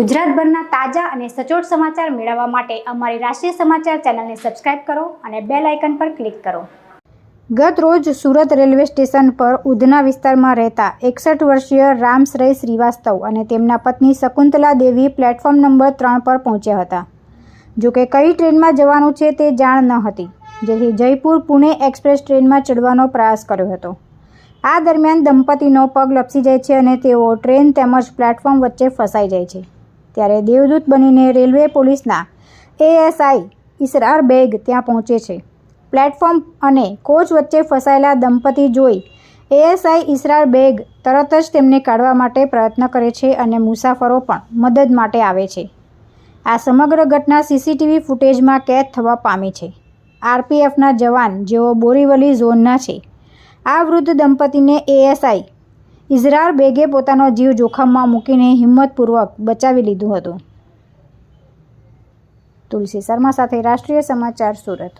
ગુજરાતભરના તાજા અને સચોટ સમાચાર મેળવવા માટે અમારી રાષ્ટ્રીય સમાચાર ચેનલને સબસ્ક્રાઇબ કરો અને બેલ આઇકન પર ક્લિક કરો. ગત રોજ સુરત રેલવે સ્ટેશન પર ઉધના વિસ્તારમાં રહેતા એકસઠ વર્ષીય રામશ્રેય શ્રીવાસ્તવ અને તેમના પત્ની શકુંતલા દેવી પ્લેટફોર્મ નંબર ત્રણ પર પહોંચ્યા હતા. જોકે કઈ ટ્રેનમાં જવાનું છે તે જાણ ન હતી. જેથી જયપુર પુણે એક્સપ્રેસ ટ્રેનમાં ચડવાનો પ્રયાસ કર્યો હતો. આ દરમિયાન દંપતીનો પગ લપસી જાય છે અને તેઓ ટ્રેન તેમજ પ્લેટફોર્મ વચ્ચે ફસાઈ જાય છે. ત્યારે દેવદૂત બનીને રેલવે પોલીસના એએસઆઈ ઇસરાર બેગ ત્યાં પહોંચે છે. પ્લેટફોર્મ અને કોચ વચ્ચે ફસાયેલા દંપતી જોઈ એએસઆઈ ઇસરાર બેગ તરત જ તેમને કાઢવા માટે પ્રયત્ન કરે છે અને મુસાફરો પણ મદદ માટે આવે છે. આ સમગ્ર ઘટના સીસીટીવી ફૂટેજમાં કેદ થવા પામી છે. આરપીએફના જવાન જેઓ બોરીવલી ઝોનના છે. આ વૃદ્ધ દંપતીને એએસઆઈ ઇઝરાર બેગે પોતાનો જીવ જોખમમાં મૂકીને હિંમતપૂર્વક બચાવી લીધું હતું. તુલસી શર્મા સાથે રાષ્ટ્રીય સમાચાર સુરત.